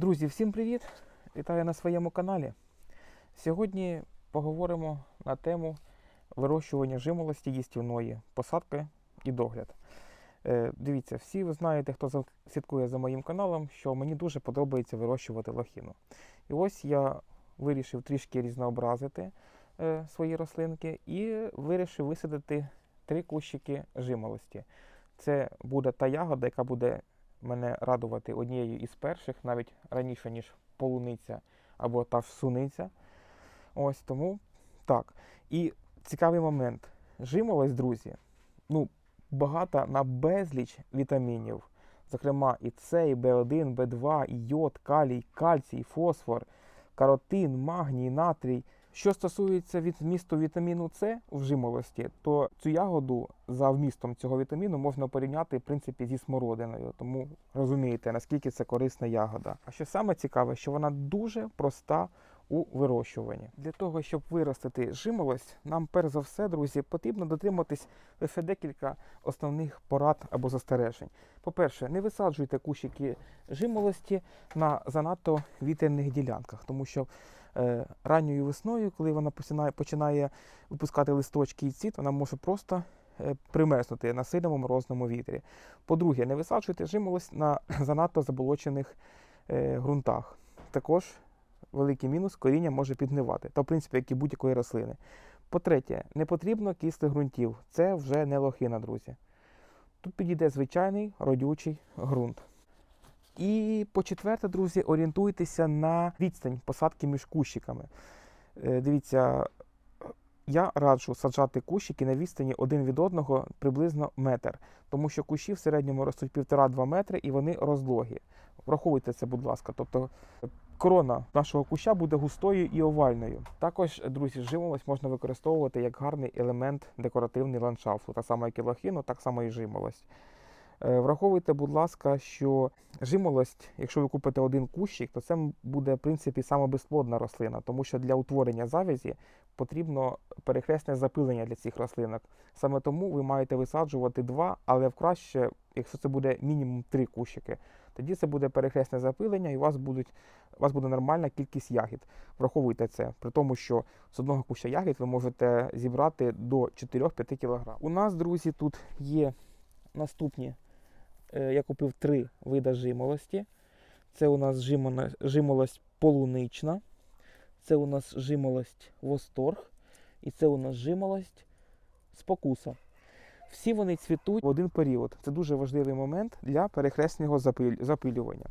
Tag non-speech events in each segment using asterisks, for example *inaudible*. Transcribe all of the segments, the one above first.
Друзі, всім привіт! Вітаю на своєму каналі. Сьогодні поговоримо на тему вирощування жимолості їстівної, посадки і догляд. Е, дивіться, всі ви знаєте, хто слідкує за моїм каналом, що мені дуже подобається вирощувати лохіну. І ось я вирішив трішки різнообразити е, свої рослинки і вирішив висадити три кущики жимолості. Це буде та ягода, яка буде мене радувати однією із перших, навіть раніше, ніж полуниця або та ж суниця. Ось тому так. І цікавий момент. Жимолость, друзі, ну, багата на безліч вітамінів. Зокрема, і С, і В1, В2, і йод, калій, кальцій, фосфор, каротин, магній, натрій. Що стосується від вмісту вітаміну С в жимолості, то цю ягоду за вмістом цього вітаміну можна порівняти в принципі зі смородиною. Тому розумієте, наскільки це корисна ягода. А що саме цікаве, що вона дуже проста у вирощуванні. Для того, щоб виростити жимолость, нам перш за все, друзі, потрібно дотриматись лише декілька основних порад або застережень. По-перше, не висаджуйте кущики жимолості на занадто вітряних ділянках, тому що ранньою весною, коли вона починає, починає випускати листочки і цвіт, вона може просто е, примерзнути на сильному морозному вітрі. По-друге, не висаджуйте жимолость на *clears throat* занадто заболочених е, ґрунтах. Також великий мінус коріння може підгнивати, та в принципі, як і будь-якої рослини. По-третє, не потрібно кислих ґрунтів. Це вже не лохина, друзі. Тут підійде звичайний родючий ґрунт. І по-четверте, друзі, орієнтуйтеся на відстань посадки між кущиками. Е, Дивіться, я раджу саджати кущики на відстані один від одного приблизно метр, тому що кущі в середньому ростуть 1,5-2 метри і вони розлогі. Враховуйте це, будь ласка. Тобто корона нашого куща буде густою і овальною. Також, друзі, жимолость можна використовувати як гарний елемент декоративний ландшафту, так само як і лохину, так само і жимолость. Е, Враховуйте, будь ласка, що жимолость, якщо ви купите один кущик, то це буде в принципі саме безплодна рослина, тому що для утворення завязі потрібно перехресне запилення для цих рослинок. Саме тому ви маєте висаджувати два, але краще, якщо це буде мінімум три кущики, тоді це буде перехресне запилення, і у вас будуть у вас буде нормальна кількість ягід. Враховуйте це, при тому, що з одного куща ягід ви можете зібрати до 4-5 кг. У нас, друзі, тут є наступні. Е, Я купив три вида жимолості. Це у нас жимолость полунична, це у нас жимолость восторг, і це у нас жимолость спокуса. Всі вони цвітуть в один період. Це дуже важливий момент для перехресного запилювання.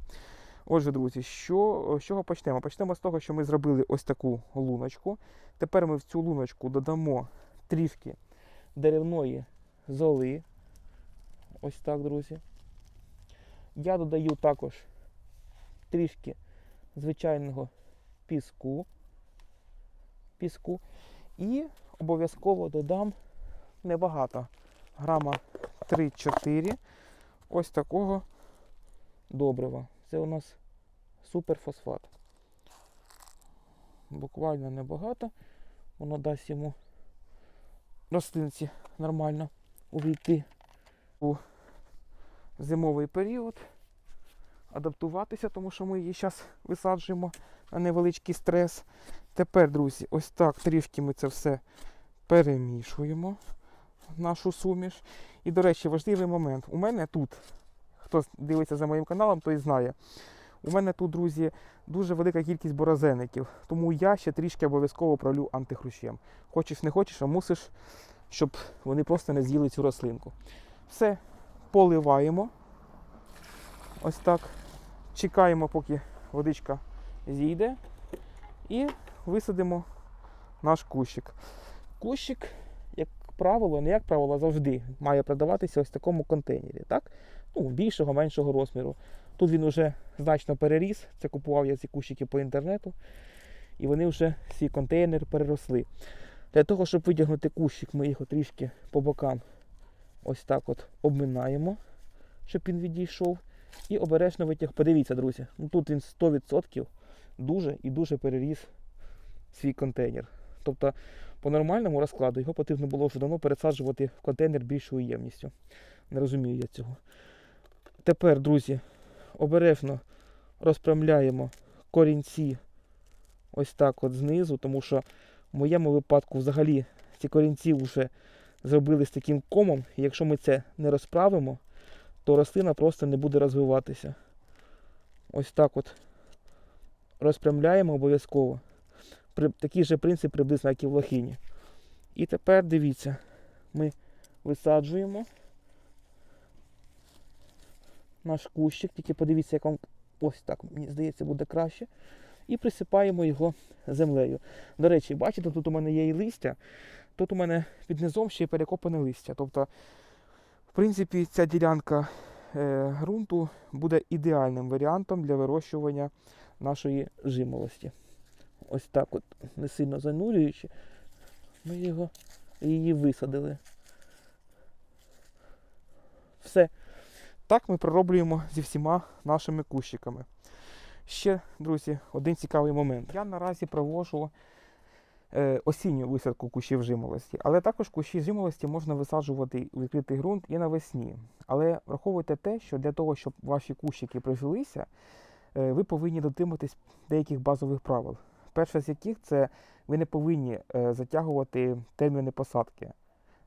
Отже, друзі, що, з чого почнемо? Почнемо з того, що ми зробили ось таку луночку. Тепер ми в цю луночку додамо трішки деревної золи. Ось так, друзі. Я додаю також трішки звичайного піску. піску. І обов'язково додам небагато, грама 3-4 ось такого добрива. Це у нас суперфосфат. Буквально небагато. Воно дасть йому рослинці нормально увійти у зимовий період, адаптуватися, тому що ми її зараз висаджуємо на невеличкий стрес. Тепер, друзі, ось так трішки ми це все перемішуємо, нашу суміш. І, до речі, важливий момент. У мене тут, хто дивиться за моїм каналом, той знає. У мене тут, друзі, дуже велика кількість борозеників, тому я ще трішки обов'язково пролю антихрущем. Хочеш не хочеш, а мусиш, щоб вони просто не з'їли цю рослинку. Все, поливаємо. Ось так. Чекаємо, поки водичка зійде. І висадимо наш кущик. Кущик, як правило, не як правило, завжди має продаватися ось в такому контейнері. Так? Ну, більшого, меншого розміру. Тут він вже значно переріс. Це купував я ці кущики по інтернету. І вони вже свій контейнер переросли. Для того, щоб витягнути кущик, ми його трішки по бокам ось так от обминаємо, щоб він відійшов. І обережно витяг. Подивіться, друзі, ну тут він 100% дуже і дуже переріс свій контейнер. Тобто, по нормальному розкладу його потрібно було вже давно пересаджувати в контейнер більшою ємністю. Не розумію я цього. Тепер, друзі, обережно розпрямляємо корінці ось так от знизу, тому що в моєму випадку взагалі ці корінці вже зробились таким комом. І якщо ми це не розправимо, то рослина просто не буде розвиватися. Ось так от розпрямляємо обов'язково. Такий же принцип приблизно, як і в лохині. І тепер дивіться, ми висаджуємо наш кущик, тільки подивіться, як вам ось так, мені здається, буде краще. І присипаємо його землею. До речі, бачите, тут у мене є і листя, тут у мене під низом ще й перекопане листя. Тобто, в принципі, ця ділянка е, ґрунту буде ідеальним варіантом для вирощування нашої жимолості. Ось так от, не сильно занурюючи, ми його її висадили. Все. Так ми пророблюємо зі всіма нашими кущиками. Ще, друзі, один цікавий момент. Я наразі проводжу е, осінню висадку кущів жимолості, але також кущі жимолості можна висаджувати у відкритий ґрунт і навесні. Але враховуйте те, що для того, щоб ваші кущики прижилися, е, ви повинні дотриматись деяких базових правил. Перше з яких це ви не повинні е, затягувати терміни посадки.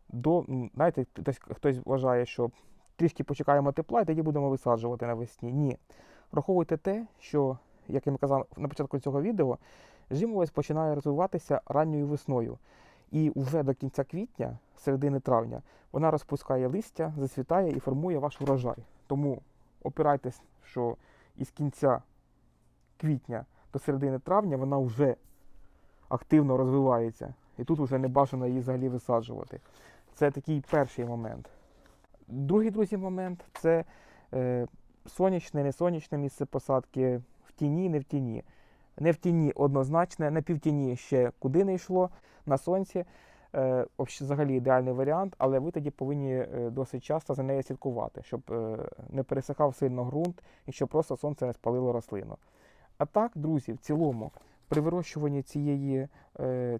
До, знаєте, хтось вважає, що трішки почекаємо тепла і тоді будемо висаджувати навесні. Ні. Враховуйте те, що, як я казав на початку цього відео, жимолость починає розвиватися ранньою весною. І вже до кінця квітня, середини травня, вона розпускає листя, зацвітає і формує ваш врожай. Тому опирайтесь, що із кінця квітня до середини травня вона вже активно розвивається. І тут вже не бажано її взагалі висаджувати. Це такий перший момент. Другий, друзі, момент це е, сонячне, не сонячне місце посадки, в тіні, не в тіні. Не в тіні однозначне, на півтіні ще куди не йшло, на сонці. Е, взагалі ідеальний варіант, але ви тоді повинні е, досить часто за нею слідкувати, щоб е, не пересихав сильно ґрунт і щоб просто сонце не спалило рослину. А так, друзі, в цілому, при вирощуванні цієї,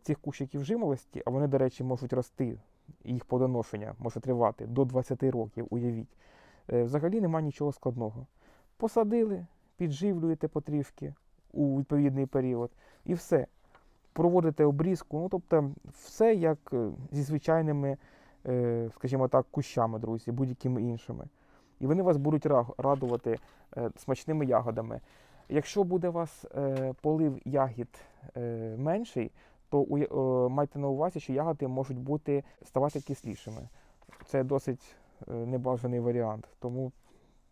цих кущиків жимолості, а вони, до речі, можуть рости, їх плодоношення може тривати до 20 років, уявіть. Е, Взагалі немає нічого складного. Посадили, підживлюєте потрішки у відповідний період, і все. Проводите обрізку, ну тобто все як е, зі звичайними, е, скажімо так, кущами, друзі, будь-якими іншими. І вони вас будуть радувати смачними ягодами. Якщо буде у вас полив ягід менший, то майте на увазі, що ягоди можуть бути ставати кислішими. Це досить небажаний варіант. Тому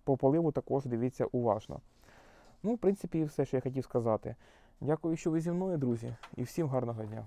по поливу також дивіться уважно. Ну, в принципі, і все, що я хотів сказати. Дякую, що ви зі мною, друзі, і всім гарного дня.